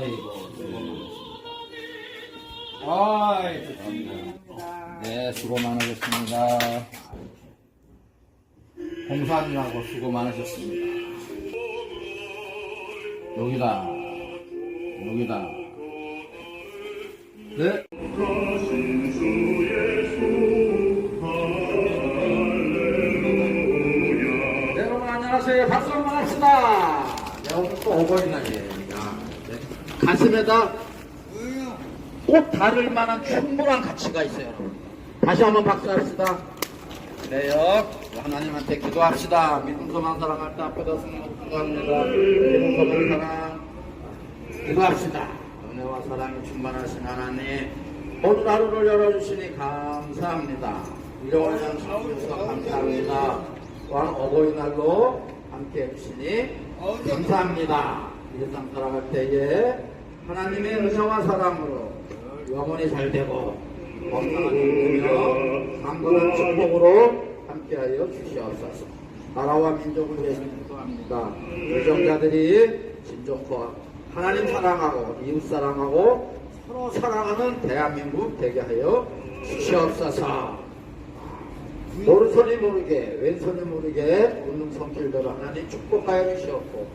아이고, 아이, 좋습니다. 네, 수고 많으셨습니다. 공사하느라고 수고 많으셨습니다. 여기다, 여기다. 네. 네, 여러분 안녕하세요. 박수 한번 합시다. 네, 오늘 또 어버이날입니다. 네. 가슴에다 꽃 다를 만한 충분한 가치가 있어요, 여러분. 다시 한번 박수합시다. 그래요. 하나님한테 기도합시다. 믿음서만 사랑할 때 앞에다 것 감사합니다. 믿음서만 사랑. 기도합시다. 은혜와 사랑이 충만하신 하나님. 오늘 하루를 열어주시니 감사합니다. 양 주셔서 감사합니다. 또한 어버이날로 함께 해주시니 감사합니다. 이 세상 살아갈 때에 하나님의 은혜와 사랑으로 영원히 잘 되고 건강한 힘내며 강건한 축복으로 함께하여 주시옵소서. 나라와 민족을 위해서 기도합니다. 유정자들이 진정과 하나님 사랑하고 이웃 사랑하고 서로 사랑하는 대한민국 되게 하여 주시옵소서. 오른손이 모르게 왼손이 모르게 웃는 손길대로 하나님 축복하여 주시옵고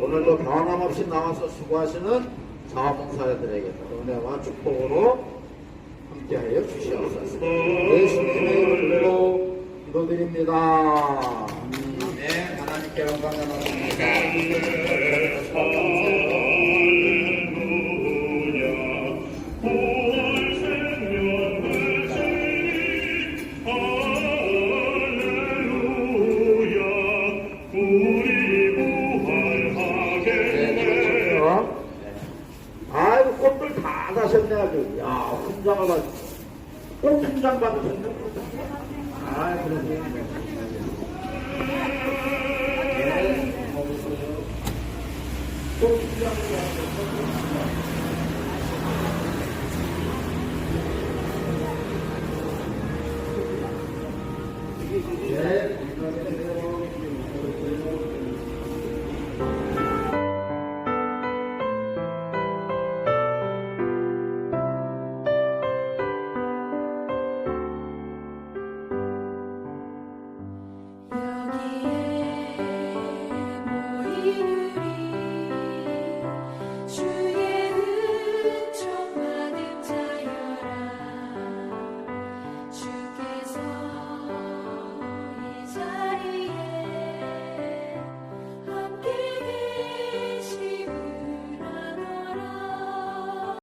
오늘도 변함없이 나와서 수고하시는 자원봉사자들에게 은혜와 축복으로 함께하여 주시옵소서. 예수님의 이름으로 기도드립니다. 네 하나님께 영광을 받습니다 받꽃 훈장 받으셨네 아 그러네 꽃 훈장을 받으셨네 네,